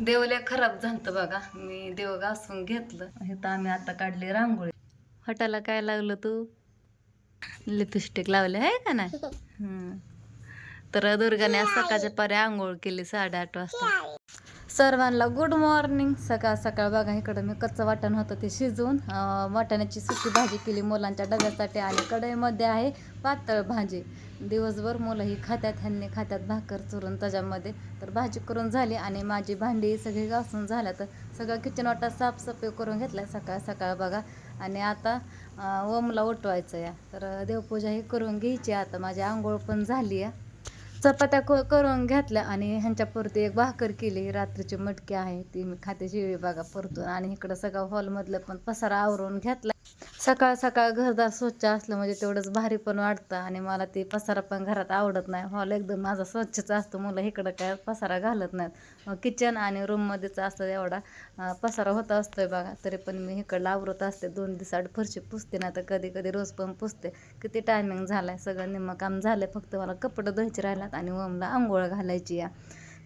देवल्या खराब झालतं बघा. मी देव घासून घेतलं. इथं आम्ही आता काढली रांगोळी. हटाला काय लागलं तू? लिपस्टिक लावले आहे का नाही? हम्म. तर दुर्गाने आज सकाळच्या पारी आंघोळ केली साडेआठ वाजता. सर्वांना गुड मॉर्निंग सकाळ सकाळ बघा इकडं मी कच्चं वाटण होतं ते शिजवून वाटण्याची वाटाण्याची सुकी भाजी केली मुलांच्या डब्यासाठी आणि कढईमध्ये आहे पातळ भाजी. दिवसभर मुलं ही खात्यात ह्यांनी खात्यात भाकर चुरून त्याच्यामध्ये तर भाजी करून झाली आणि माझी भांडी सगळी घासून झाल्या तर सगळं किचन वाटा साफसफाई करून घेतल्या सकाळ सकाळ बघा. आणि आता ओमला उठवायचं या तर देवपूजा ही करून घ्यायची. आता माझी आंघोळ पण झाली आहे चपात्या क- करून घेतल्या आणि ह्यांच्यापुरती एक भाकर केली. रात्रीची मटकी आहे ती मी खाते शिळी बघा परतून. आणि इकडं सगळं हॉलमधलं पण पसारा आवरून घेतला. सकाळ सकाळ घरदार स्वच्छ असलं म्हणजे तेवढंच भारी पण वाटतं आणि मला ते पसारा पण घरात आवडत नाही. हॉल एकदम माझा स्वच्छच असतो. मुलं इकडं काय पसारा घालत नाहीत. मग किचन आणि रूममध्येच असतं एवढा. पसारा होत असतोय बघा. तरी पण मी इकडं आवरत असते. दोन दिवसाआड फरशी पुसते ना तर कधी कधी रोज पण पुसते. किती टायमिंग झाला आहे सगळं निम्मं काम आहे फक्त मला कपडे धुवायचे राहिलात आणि ओमला आंघोळ घालायची या.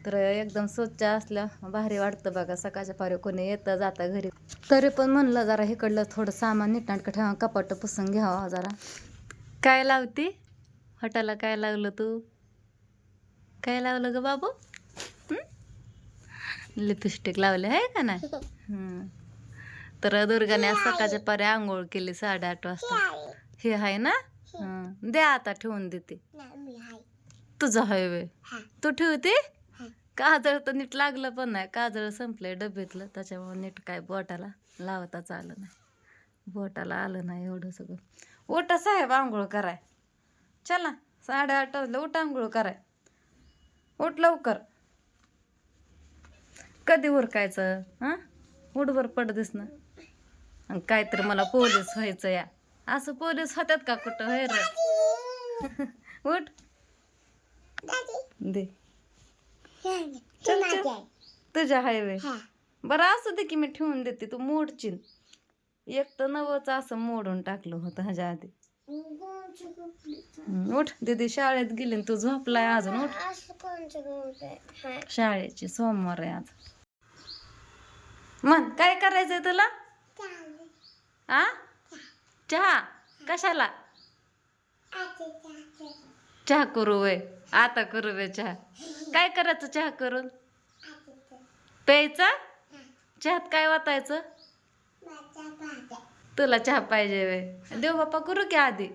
तर एकदम स्वच्छ असल्या भारी वाटतं बघा. सकाळच्या पारी कोणी येतं जातं घरी. तरी पण म्हणलं जरा इकडलं थोडं सामान नीटनाटकं ठेवा कपाट पुसून घ्यावा जरा. काय लावती? हटाला काय लावलं तू? काय लावलं ग बाबू? लिपस्टिक लावले आहे का नाही? हम्म. तर दुर्गाने आज सकाळच्या पारी आंघोळ केली साडेआठ वाजता. हे आहे ना. द्या आता ठेवून देते. तुझं आहे वे तू ठेवते? काजळ तर नीट लागलं पण नाही. काजळ संपलंय डब्यातलं त्याच्यामुळे नीट काय बोटाला लावताच आलं नाही. बोटाला आलं नाही एवढं सगळं. उठा साहेब आंघोळ कराय. चला साडेआठ वाजलं. उठ आंघोळ कराय. उठ लवकर. कधी उरकायचं? हां? उठभर पड ना आणि काहीतरी मला पोलीस व्हायचं या. असं पोलीस होत्यात का कुठं? होय उठ. दे. चल, चल. तुझ्या हायवे. बरं असू दे की मी ठेवून देते तू मोडशील. एक तर नवच असं मोडून टाकलं होतं ह्याच्या आधी. उठ दीदी शाळेत गेली तू झोपलाय अजून उठ. शाळेची सोमवार आहे आज. म्हण काय करायचंय तुला? आ? चहा. कशाला? चहा करू वय. आता करू वे चहा. काय करायचं चहा करून? प्यायचा? चहात काय वाटायचं? तुला चहा पाहिजे वे देव बाप्पा करू की आधी?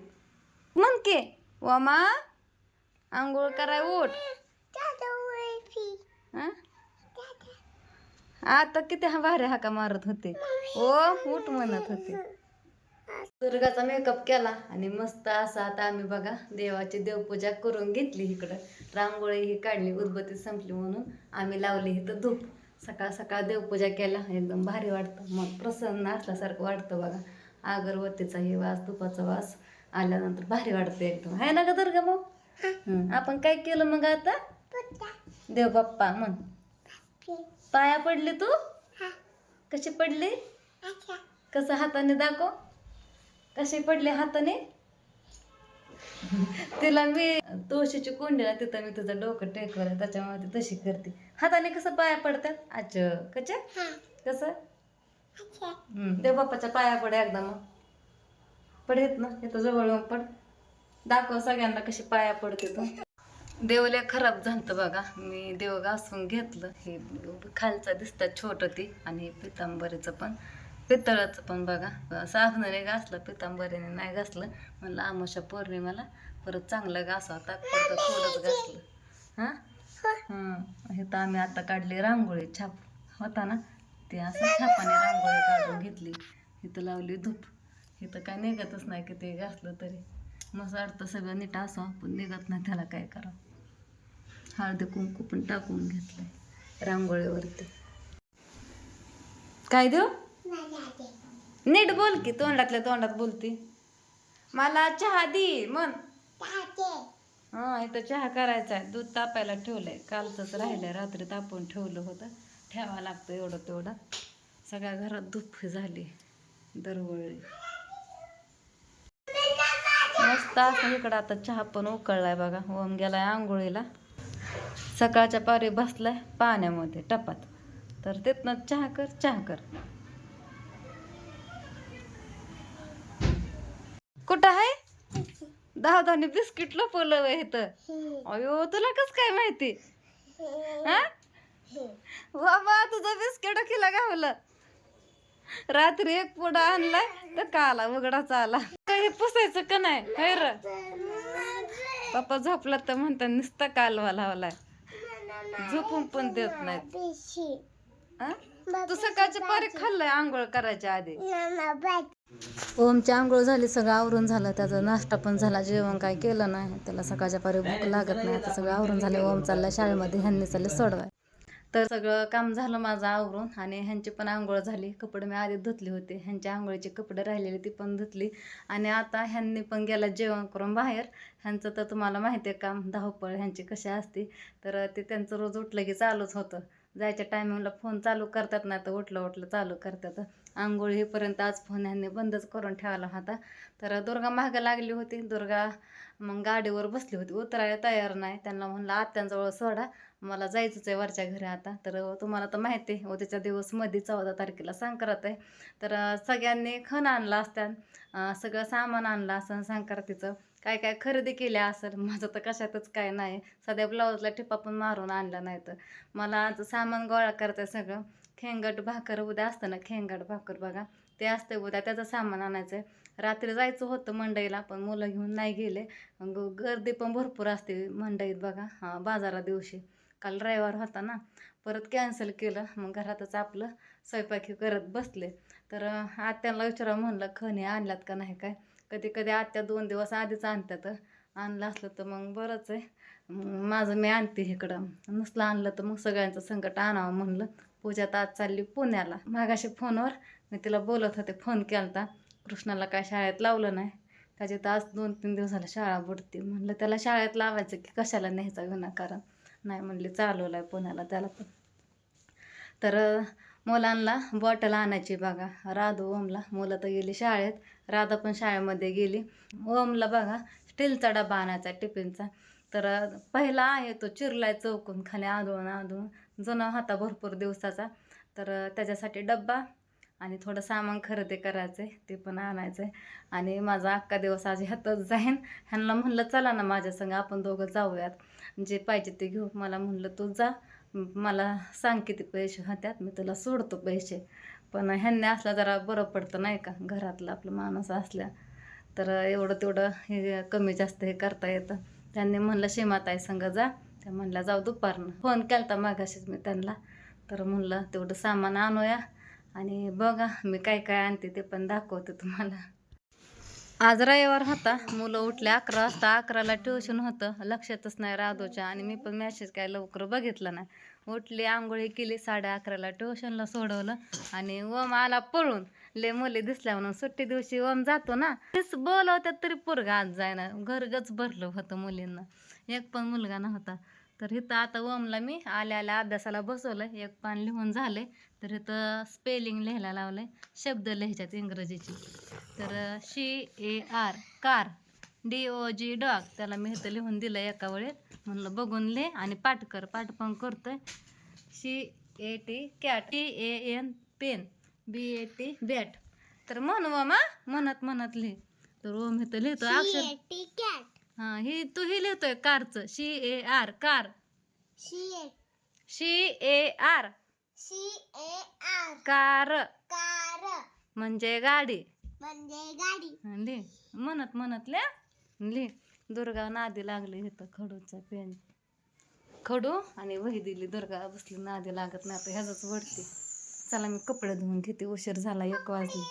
म्हण के. वामा आंघोळ कराय उठ. आता किती हा भारी हाका मारत होते. ओ उठ म्हणत होते. दुर्गाचा मेकअप केला आणि मस्त असा आता आम्ही बघा देवाची देवपूजा करून घेतली इकडं. रांगोळी ही काढली उदबत्ती संपली म्हणून आम्ही लावली इथं धूप. सकाळ सकाळ देवपूजा केला एकदम भारी वाटतं. मग प्रसन्न असल्यासारखं वाटतं बघा. अगरबत्तीचा हे वास तुपाचा वास आल्यानंतर भारी वाटतं एकदम. आहे ना का दुर्गा मग आपण काय केलं मग आता? देव बाप्पा म्हण. पाया पडली तू? कशी पडली? कसं हाताने दाखव. कशी पडली हाताने? तिला मी तुळशीची कोंडी ना तिथं मी तुझं डोकं टेकवलं त्याच्यामुळे ती तशी करते. हाताने कसं पाया पडतात? अच्छा कच्या कसं? देव बाप्पाच्या पाया पड एकदा मग. पडेत ना इथं जवळ पड. दाखव सगळ्यांना कशी पाया पडते तू. देवल्या खराब झालतं बघा मी देव घासून घेतलं. हे खालचं दिसतं छोटं ती आणि पितांबरीचं पण. पितळाचं पण बघा. साबणाने घासलं पितांबरीने नाही घासलं. म्हणलं आमोशा पौर्णिमाला परत चांगलं घासावं तात्पुरतं थोडंच घासलं. हां? हे तर आम्ही आता काढली रांगोळी छाप. होता ना? ते असं छापाने रांगोळी काढून घेतली. इथं लावली धूप. इथं काय निघतच नाही की ते घासलं तरी. मस्त वाटतं सगळं नीट असं पण निघत नाही त्याला काय करावं. हळदी कुंकू पण टाकून घेतलं रांगोळीवरती. काय देऊ? नीट बोल की तोंडातल्या तोंडात बोलती. मला चहा दे मन हा इथं चहा करायचा आहे. दूध तापायला ठेवलंय. कालचंच राहिलंय. रात्री तापवून ठेवलं होतं. ठेवा लागतं एवढं तेवढं. सगळ्या घरात दुःख झाली. दरवळी मस्त असं इकडं आता चहा पण उकळलाय बघा. ओम गेलाय आंघोळीला. सकाळच्या पारी बसलाय पाण्यामध्ये टपात. तर तिथनं चहा कर चहा कर. कुठं आहे? दहा दहाने बिस्किट लपवलं इथं. अयो तुला कस काय माहिती? हा? बाबा तुझं बिस्किट किला गावलं रात्री एक पुडा आणलाय तर काला उघडाचा आला. काही पुसायचं का नाही? है र? पप्पा झोपला तर म्हणतात नुसता कालवा लावलाय. झोपून पण देत नाहीत. हा? तू सकाळची पारी खाल्लंय आंघोळ करायच्या आधी. ओमची आंघोळ झाली सगळं आवरून झालं त्याचा नाश्ता पण झाला जेवण काय केलं नाही त्याला सकाळच्या पारी भूक लागत नाही आता सगळं आवरून झालं ओम चालला शाळेमध्ये ह्यांनी चालले सोडवाय. तर सगळं काम झालं माझं आवरून आणि ह्यांची पण आंघोळ झाली कपडे मी आधी धुतले होते ह्यांच्या आंघोळीचे कपडे राहिलेले ती पण धुतली आणि आता ह्यांनी पण गेला जेवण करून बाहेर ह्यांचं तर तुम्हाला माहिती आहे काम धावपळ ह्यांची कशी असते तर ते त्यांचं रोज उठलं की चालूच होतं जायच्या टायमिंगला फोन चालू करतात ना तर उठलं उठलं चालू करतात. आंघोळ हेपर्यंत आज फोन ह्यांनी बंदच करून ठेवला होता. तर दुर्गा मागं लागली होती. दुर्गा मग गाडीवर बसली होती. उतरायला तयार नाही. त्यांना म्हणलं आत्यांजवळ सोडा. मला जायचंच आहे वरच्या घरी आता. तर तुम्हाला तर माहिती आहे उद्याच्या दिवसमध्ये चौदा तारखेला संक्रांत आहे. तर सगळ्यांनी खण आणला असत्यान सगळं सामान आणलं असं संक्रांतीचं. काय काय खरेदी केल्या असेल? माझं तर कशातच काय नाही. सध्या ब्लाऊजला ठिपा पण मारून आणला नाही तर. मला आज सामान गोळा करतं सगळं. खेंगट भाकर उद्या असतं ना खेंगट भाकर बघा. ते असतं उद्या त्याचं सामान आणायचं आहे रात्री जायचं होतं मंडईला पण मुलं घेऊन नाही गेले. गर्दी पण भरपूर असते मंडईत बघा हां बाजारा दिवशी. काल रविवार होता ना परत कॅन्सल केलं मग घरातच आपलं स्वयंपाकी करत बसले. तर आत्याला विचारा म्हणलं खणे आणल्यात का नाही काय? कधी कधी आत्या दोन दिवस आधीच आणतात आणलं असलं तर मग बरंच आहे. माझं मी आणते इकडं. नसलं आणलं तर मग सगळ्यांचं संकट आणावं म्हणलं. पूजा तर आज चालली पुण्याला. मागाशी फोनवर मी तिला बोलत होते फोन केलता. कृष्णाला काय शाळेत लावलं नाही. त्याची तर आज दोन तीन दिवसाला शाळा बुडते. म्हणलं त्याला शाळेत लावायचं की कशाला न्यायचा विनाकारण? नाही म्हणले चालवलं आहे पुण्याला त्याला पण. तर मुलांना बॉटल आणायची बघा. राधू ओमला. मुलं तर गेली शाळेत. राधा पण शाळेमध्ये गेली. ओमला बघा स्टीलचा डबा आणायचा टिफिनचा. तर पहिला आहे तो चिरलाय चौकून खाली आदळून आदळून. जुना होता भरपूर दिवसाचा. तर त्याच्यासाठी डब्बा आणि थोडं सामान खरेदी करायचं आहे ते पण आणायचं आहे आणि माझा अख्खा दिवस आज ह्यातच जाईन. ह्यांना म्हणलं चला ना माझ्या संग आपण दोघं जाऊयात. जे पाहिजे ते घेऊ. मला म्हणलं तू जा. मला सांग किती पैसे होत्यात. मी तुला सोडतो पैसे. पण ह्यांनी असला जरा बरं पडतं नाही का? घरातलं आपलं माणूस असल्या. तर एवढं तेवढं हे कमी जास्त हे करता येतं. त्यांनी म्हणलं शेमाताई संग जा. त्या म्हणल्या जाऊ दुपारनं. फोन केलता मागाशीच मी त्यांना. तर म्हणलं तेवढं सामान आणूया आणि बघा मी काय काय आणते ते पण दाखवते तुम्हाला. आज रविवार होता. मुलं उठले अकरा वाजता. अकराला ट्युशन होतं. लक्षातच नाही राधोच्या. आणि मी पण मॅसेज काय लवकर बघितलं नाही. उठली आंघोळी केली. साडे अकराला ट्युशनला सोडवलं. आणि ओम आला पळून. ले मुले दिसल्या म्हणून सुट्टी दिवशी ओम जातो ना. तेच बोलवत्यात तरी पोरगा आज जायना. घरगच भरलं होतं मुलींना. एक पण मुलगा नव्हता. तर इथं आता ओमला मी आल्या आल्या अभ्यासाला बसवलं एक पान लिहून झाले तर इथं स्पेलिंग लिहायला लावलंय शब्द लिहायच्यात इंग्रजीची. तर C A R car D O G dog त्याला मी इथं लिहून दिलं एका वेळेत. म्हणलं बघून ले आणि पाठ कर पाठ पण करतोय. C A T cat T A N pen B A T bat. तर म्हण मा म्हणत म्हणत लिह. तर ओम इथं लिहितो अक्षर. हां ही तू ही लिहितोय कारचं. C A R car. C A R car. म्हणजे गाडी. म्हणजे गाडी. लिह म्हणत म्हणत लिह लिह दुर्गा नादी लागली इथं खडूचा पेन. खडू आणि वही दिली. दुर्गा बसली नादी लागत नाही. आता ह्याच वडते. चला मी कपडे धुवून घेते. उशीर झाला एक वाजली.